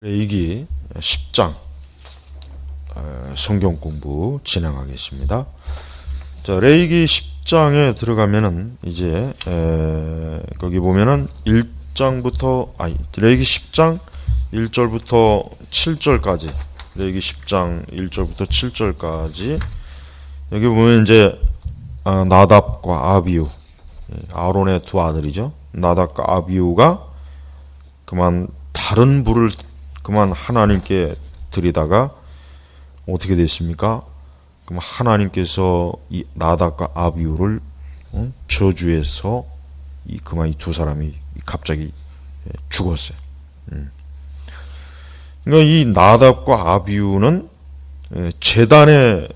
레이기 10장 어, 성경 공부 진행하겠습니다. 자, 레이기 10장에 들어가면은 이제 에, 거기 보면은 1장부터 아니 레이기 10장 1절부터 7절까지 레이기 10장 1절부터 7절까지 여기 보면 이제 아, 나답과 아비우 예, 아론의 두 아들이죠. 나답과 아비우가 그만 다른 불을 그만 하나님께 드리다가 어떻게 됐습니까? 그럼 하나님께서 이 나답과 아비우를 어? 저주해서 이 그만 이 두 사람이 갑자기 예, 죽었어요. 음. 그러니까 이 나답과 아비우는 예, 재단의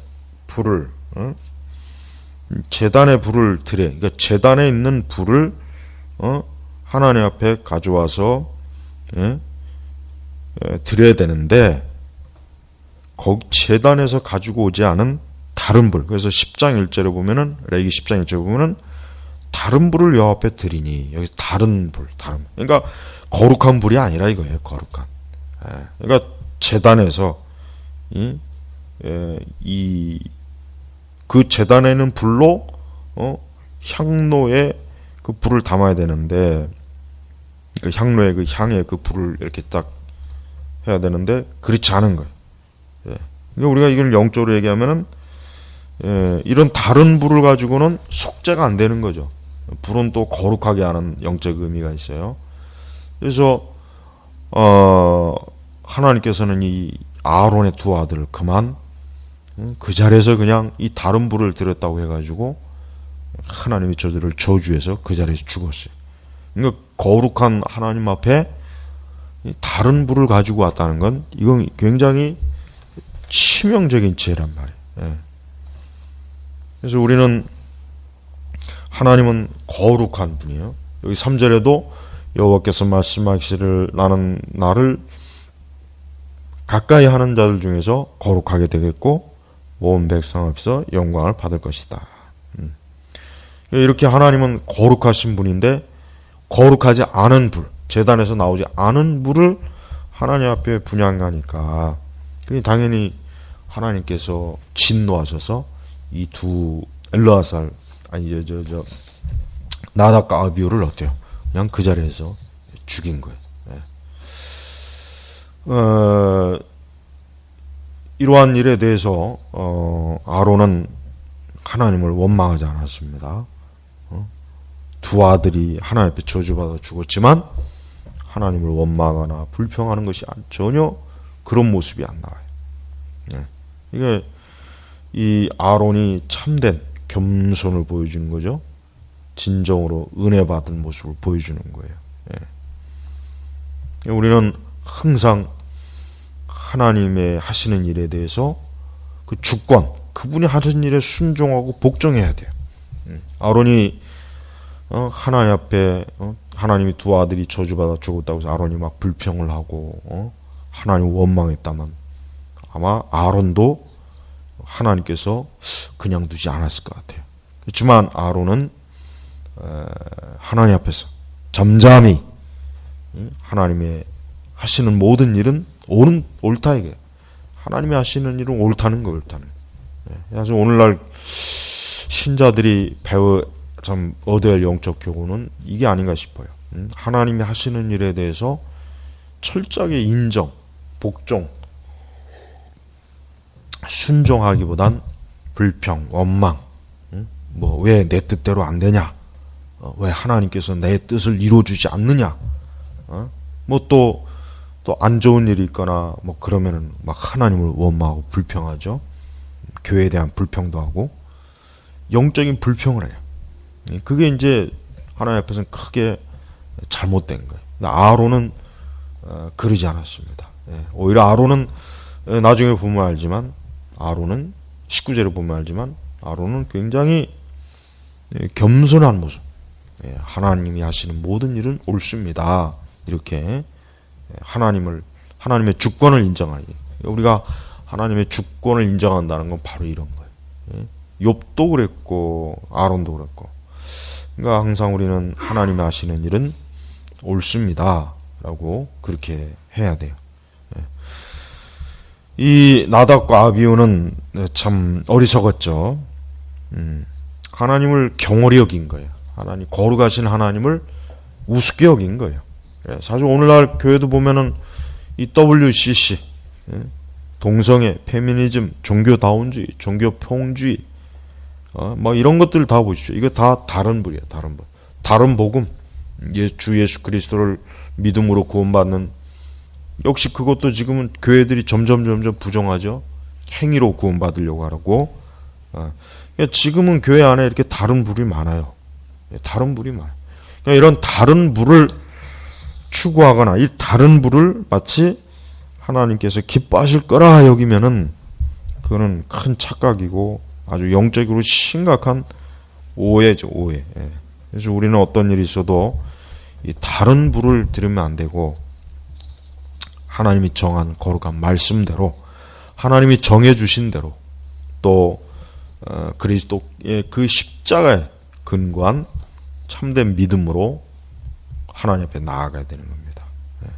불을 어? 재단의 불을 드려. 그러니까 재단에 있는 불을 어? 하나님 앞에 가져와서 예? 예, 드려야 되는데 거기 재단에서 가지고 오지 않은 다른 불. 그래서 10장 1절에 보면은 레기 10장 1절에 보면은 다른 불을 여호와 앞에 드리니 여기서 다른 불, 다른. 그러니까 거룩한 불이 아니라 이거예요. 거룩한. 예, 그러니까 재단에서 이, 예, 이, 그 재단에는 불로 어, 향로에 그 불을 담아야 되는데 그 향로에 그 향에 그 불을 이렇게 딱 해야 되는데 그렇지 않은 거예요. 예. 그러니까 우리가 이걸 영적으로 얘기하면은 예, 이런 다른 불을 가지고는 속죄가 안 되는 거죠. 불은 또 거룩하게 하는 영적 의미가 있어요. 그래서 어, 하나님께서는 이 아론의 두 아들을 그만 그 자리에서 그냥 이 다른 불을 들였다고 해가지고 하나님이 저들을 저주해서 그 자리에서 죽었어요. 그러니까 거룩한 하나님 앞에 다른 불을 가지고 왔다는 건 이건 굉장히 치명적인 죄란 말이에요. 예. 그래서 우리는 하나님은 거룩한 분이에요. 여기 3절에도 여호와께서 말씀하시기를 나는 나를 가까이 하는 자들 중에서 거룩하게 되겠고 온 백성 앞에서 영광을 받을 것이다. 음. 이렇게 하나님은 거룩하신 분인데 거룩하지 않은 불, 재단에서 나오지 않은 불을 하나님 앞에 분양하니까 당연히 하나님께서 진노하셔서 이 두 엘르아살 아니 저저 저, 나답과 아비오를 어때요? 그냥 그 자리에서 죽인 거예요. 네. 어, 이러한 일에 대해서 어, 아론은 하나님을 원망하지 않았습니다. 어? 두 아들이 하나님 앞에 저주받아 죽었지만 하나님을 원망하거나 불평하는 것이 전혀 그런 모습이 안 나와요. 네. 이게 이 아론이 참된 겸손을 보여주는 거죠. 진정으로 은혜 받은 모습을 보여주는 거예요. 네. 우리는 항상 하나님의 하시는 일에 대해서 그 주권, 그분이 하신 일에 순종하고 복종해야 돼요. 음. 아론이 어, 하나님 앞에 어, 하나님이 두 아들이 저주받아 죽었다고 해서 아론이 막 불평을 하고 어, 하나님 원망했다면 아마 아론도 하나님께서 그냥 두지 않았을 것 같아요. 그렇지만 아론은 하나님 앞에서 잠잠히 하나님의 하시는 모든 일은 옳은 옳다 이게 하나님이 하시는 일은 옳다는 거 옳다는. 예, 그래서 오늘날 신자들이 배워 참 얻어야 할 영적 교훈은 이게 아닌가 싶어요. 음, 하나님이 하시는 일에 대해서 철저하게 인정, 복종, 순종하기보단 불평, 원망, 음, 뭐왜 내 뜻대로 안 되냐, 어, 왜 하나님께서 내 뜻을 이루어주지 않느냐, 어? 뭐또 또 안 좋은 일이 있거나 뭐 그러면은 막 하나님을 원망하고 불평하죠. 교회에 대한 불평도 하고 영적인 불평을 해요. 예, 그게 이제 하나님 앞에서는 크게 잘못된 거예요. 아론은 어, 그러지 않았습니다. 예, 오히려 아론은 예, 나중에 보면 알지만 아론은 19절에 보면 알지만 아론은 굉장히 겸손한 모습. 하나님이 하시는 모든 일은 옳습니다. 이렇게 하나님을 하나님의 주권을 인정하기. 우리가 하나님의 주권을 인정한다는 건 바로 이런 거예요. 욥도 그랬고 아론도 그랬고 그러니까 항상 우리는 하나님이 하시는 일은 옳습니다. 라고 그렇게 해야 돼요. 이 나답과 아비우는 참 어리석었죠. 음, 하나님을 경홀히 여긴 거예요. 하나님 거룩하신 하나님을 우습게 여긴 거예요. 예, 사실 오늘날 교회도 보면은 이 WCC 예, 동성애, 페미니즘, 종교다운주의, 종교평주의 어, 뭐 이런 것들 다 보십시오. 이거 다 다른 불이에요. 다른 불. 다른 복음. 예, 주 예수 그리스도를 믿음으로 구원받는 역시 그것도 지금은 교회들이 점점 점점 부정하죠. 행위로 구원받으려고 하라고. 어. 그러니까 지금은 교회 안에 이렇게 다른 불이 많아요. 예, 다른 불이 많아요. 그러니까 이런 다른 불을 추구하거나 이 다른 불을 마치 하나님께서 기뻐하실 거라 여기면은 그거는 큰 착각이고 아주 영적으로 심각한 오해죠 오해. 예. 그래서 우리는 어떤 일이 있어도 이 다른 불을 들으면 안 되고 하나님이 정한 거룩한 말씀대로 하나님이 정해 주신 대로 또 어, 그리스도의 그 십자가에 근거한 참된 믿음으로 하나님 앞에 나아가야 되는 겁니다. 예.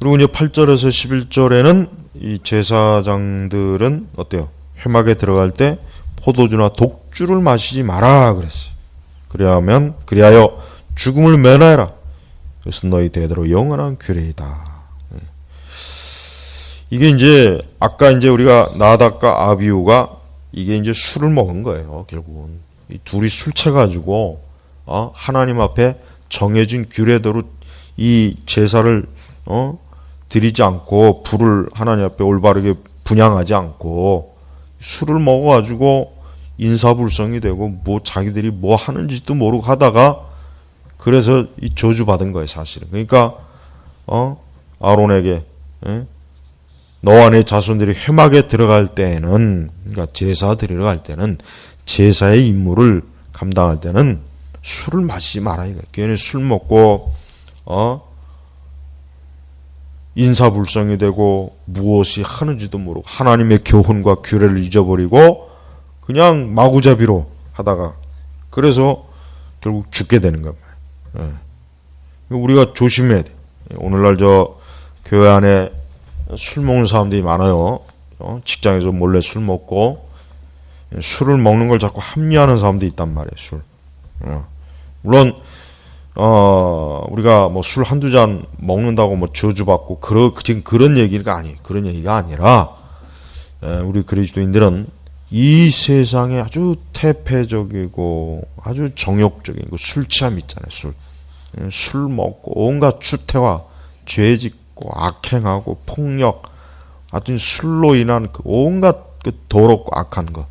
그리고 이제 8절에서 11절에는 이 제사장들은 어때요? 회막에 들어갈 때 포도주나 독주를 마시지 마라 그랬어요. 그리하면 그리하여 죽음을 면하여라. 그래서 너희 대대로 영원한 규례이다. 예. 이게 이제 아까 이제 우리가 나닥과 아비우가 이게 이제 술을 먹은 거예요. 결국은 이 둘이 술 채가지고 어? 하나님 앞에 정해진 규례대로 이 제사를 어? 드리지 않고 불을 하나님 앞에 올바르게 분양하지 않고 술을 먹어가지고 인사불성이 되고 뭐 자기들이 뭐 하는지도 모르고 하다가 그래서 이 저주 받은 거예요 사실은. 그러니까 어? 아론에게 에? 너와 내 자손들이 회막에 들어갈 때에는 그러니까 제사 드리러 갈 때는 제사의 임무를 감당할 때는 술을 마시지 마라 이거 괜히 술 먹고 어 인사불성이 되고 무엇이 하는지도 모르고 하나님의 교훈과 규례를 잊어버리고 그냥 마구잡이로 하다가 그래서 결국 죽게 되는 겁니다. 예. 우리가 조심해야 돼. 오늘날 저 교회 안에 술 먹는 사람들이 많아요. 어? 직장에서 몰래 술 먹고 술을 먹는 걸 자꾸 합리화하는 사람도 있단 말이에요. 술. 어. 물론 어, 우리가 뭐 술 한두 잔 먹는다고 뭐 저주받고, 그러, 지금 그런 얘기가 아니, 그런 얘기가 아니라, 에, 우리 그리스도인들은 이 세상에 아주 태폐적이고 아주 정욕적인 그 술 취함 있잖아요, 술. 술 먹고 온갖 추태와 죄 짓고 악행하고 폭력, 하여튼 술로 인한 그 온갖 그 더럽고 악한 거.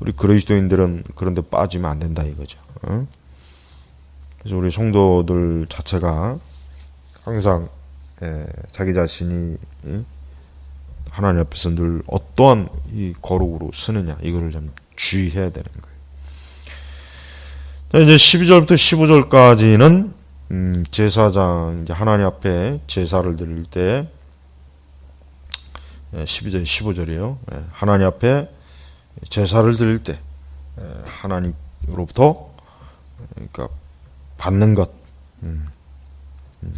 우리 그리스도인들은 그런데 빠지면 안 된다 이거죠. 어? 그래서 우리 성도들 자체가 항상 예, 자기 자신이 하나님 앞에서 늘 어떠한 이 거룩으로 쓰느냐 이거를 좀 주의해야 되는 거예요. 자, 이제 12절부터 15절까지는 음, 제사장 이제 하나님 앞에 제사를 드릴 때 12절, 예, 15절이에요. 예, 하나님 앞에 제사를 드릴 때 하나님으로부터 그러니까 받는 것. 음.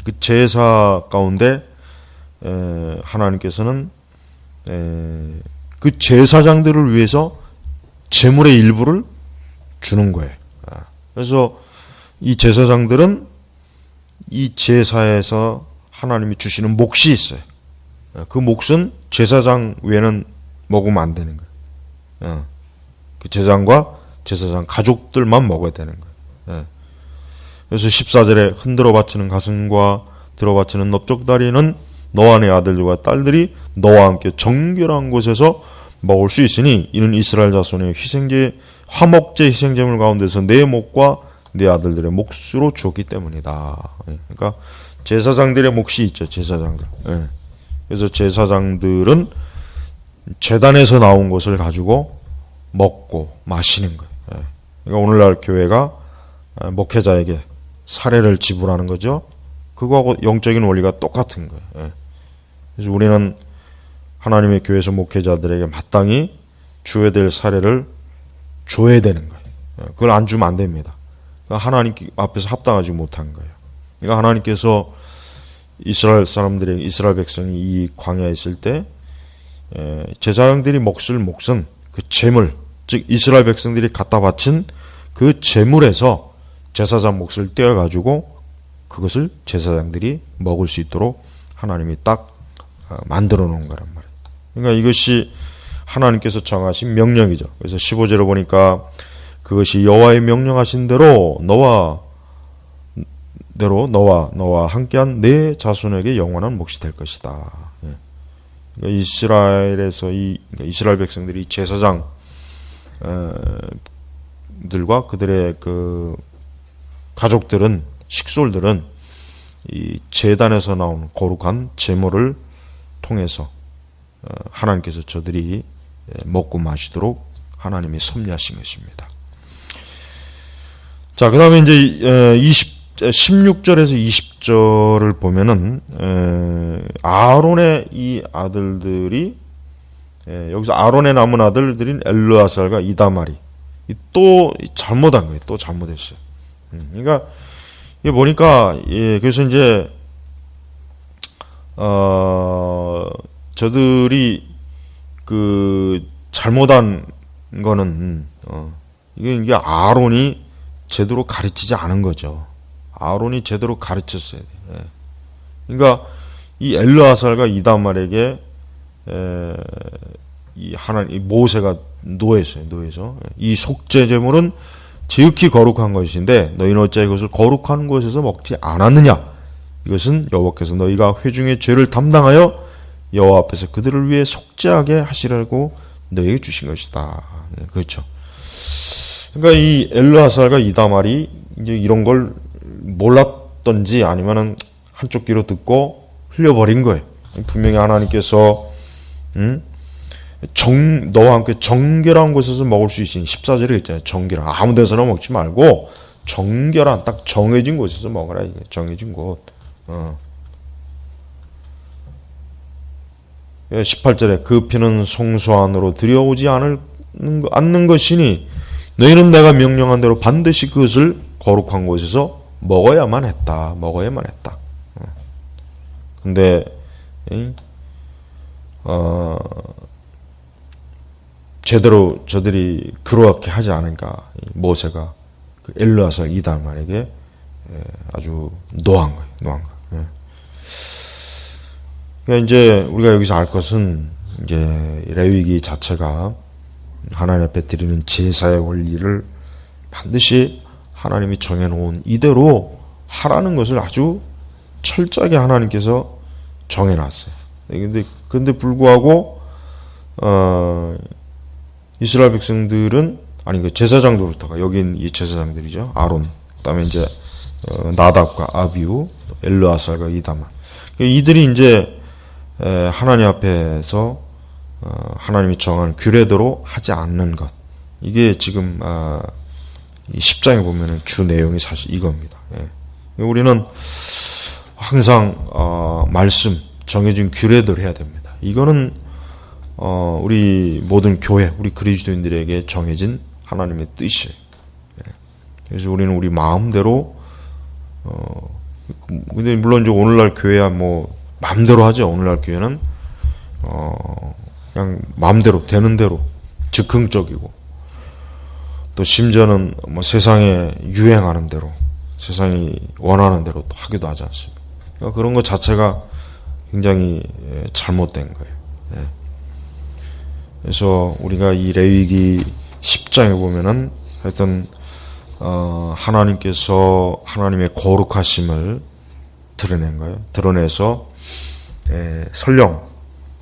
그 제사 가운데 하나님께서는 그 제사장들을 위해서 재물의 일부를 주는 거예요. 아. 그래서 이 제사장들은 이 제사에서 하나님이 주시는 몫이 있어요. 아, 그 몫은 제사장 외에는 먹으면 안 되는 거예요. 아. 그 제사장과 제사장 가족들만 먹어야 되는 거예요. 그래서 14절에 흔들어 바치는 가슴과 들어 바치는 넓적다리는 너와 내 아들들과 딸들이 너와 함께 정결한 곳에서 먹을 수 있으니 이는 이스라엘 자손의 희생제 화목제 희생제물 가운데서 내 목과 내 아들들의 몫으로 주었기 때문이다. 예, 그러니까 제사장들의 몫이 있죠. 제사장들. 예. 그래서 제사장들은 재단에서 나온 것을 가지고 먹고 마시는 거예요. 예. 그러니까 오늘날 교회가 목회자에게 사례를 지불하는 거죠. 그거하고 영적인 원리가 똑같은 거예요. 예. 그래서 우리는 하나님의 교회에서 목회자들에게 마땅히 줘야 될 사례를 줘야 되는 거예요. 예. 그걸 안 주면 안 됩니다. 그러니까 하나님 앞에서 합당하지 못한 거예요. 그러니까 하나님께서 이스라엘 사람들이 이스라엘 백성이 이 광야에 있을 때 에, 제사장들이 목술 목은 그 재물 즉 이스라엘 백성들이 갖다 바친 그 재물에서 제사장 몫을 떼어 가지고 그것을 제사장들이 먹을 수 있도록 하나님이 딱 어, 만들어 놓은 거란 말이에요. 그러니까 이것이 하나님께서 정하신 명령이죠. 그래서 15절에 보니까 그것이 여호와의 명령하신 대로 너와 대로 너와 너와 함께한 내 자손에게 영원한 몫이 될 것이다. 예. 그러니까 이스라엘에서 이 그러니까 이스라엘 백성들이 제사장 어, 들과 그들의 그 가족들은 식솔들은 이 재단에서 나온 거룩한 제물을 통해서 어, 하나님께서 저들이 먹고 마시도록 하나님이 섭리하신 것입니다. 자, 그 다음에 이제 20, 16절에서 20절을 보면은 아론의 이 아들들이 여기서 아론의 남은 아들들인 엘르아살과 이다말이 또 잘못한 거예요. 또 잘못했어요. 음, 그러니까 이게 보니까 예, 그래서 이제 어 저들이 그 잘못한 거는 어 이게 이게 아론이 제대로 가르치지 않은 거죠. 아론이 제대로 가르쳤어야 돼. 예. 그러니까 이 엘르아살과 이다말에게 에, 이 하나 이 모세가 노예했어요. 노예서 이 속죄 제물은 지극히 거룩한 것인데 너희는 어찌 이것을 거룩한 곳에서 먹지 않았느냐? 이것은 여호와께서 너희가 회중의 죄를 담당하여 여호와 앞에서 그들을 위해 속죄하게 하시라고 너희에게 주신 것이다. 네, 그렇죠. 그러니까 이 엘르하살과 이다말이 이제 이런 걸 몰랐던지 아니면은 한쪽 귀로 듣고 흘려버린 거예요. 분명히 하나님께서 음? 정 너와 함께 정결한 곳에서 먹을 수 있으니 14절에 있잖아요. 정결한 아무 데서나 먹지 말고 정결한 딱 정해진 곳에서 먹어라 이게 정해진 곳. 어. 18절에 예, 그 피는 성소 안으로 들여오지 않을, 않는 것이니 너희는 내가 명령한 대로 반드시 그것을 거룩한 곳에서 먹어야만 했다. 먹어야만 했다. 어. 근데 어, 제대로 저들이 그렇게 하지 않으니까 모세가 그 엘르아서 이달만에게 예, 아주 노한 거예요. 노한 거. 예. 그러니까 이제 우리가 여기서 알 것은 이제 레위기 자체가 하나님 앞에 드리는 제사의 원리를 반드시 하나님이 정해놓은 이대로 하라는 것을 아주 철저하게 하나님께서 정해놨어요. 근데 근데 불구하고 어 이스라엘 백성들은 아니 그 제사장들부터가 여긴 이 제사장들이죠. 아론 그다음에 이제 어, 나답과 아비우 엘르아살과 이다만 그러니까 이들이 이제 하나님 앞에서 어, 하나님이 정한 규례대로 하지 않는 것 이게 지금 아, 이 10장에 보면은 주 내용이 사실 이겁니다. 예. 우리는 항상 어, 말씀 정해진 규례대로 해야 됩니다. 이거는 어, 우리 모든 교회, 우리 그리스도인들에게 정해진 하나님의 뜻이에요. 예. 그래서 우리는 우리 마음대로 어, 근데 물론 이제 오늘날 교회야 뭐 마음대로 하죠. 오늘날 교회는 어, 그냥 마음대로 되는 대로 즉흥적이고 또 심지어는 뭐 세상에 유행하는 대로 세상이 원하는 대로 또 하기도 하지 않습니다. 그러니까 그런 것 자체가 굉장히 예, 잘못된 거예요. 예. 그래서 우리가 이 레위기 10장에 보면은 하여튼 어, 하나님께서 하나님의 거룩하심을 드러낸 거예요. 드러내서 에, 설령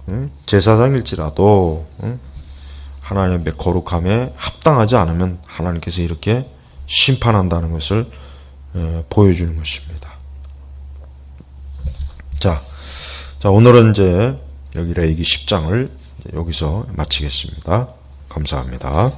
응? 제사장일지라도 응? 하나님의 거룩함에 합당하지 않으면 하나님께서 이렇게 심판한다는 것을 에, 보여주는 것입니다. 자, 자 오늘은 이제 여기 레이기 10장을 여기서 마치겠습니다. 감사합니다.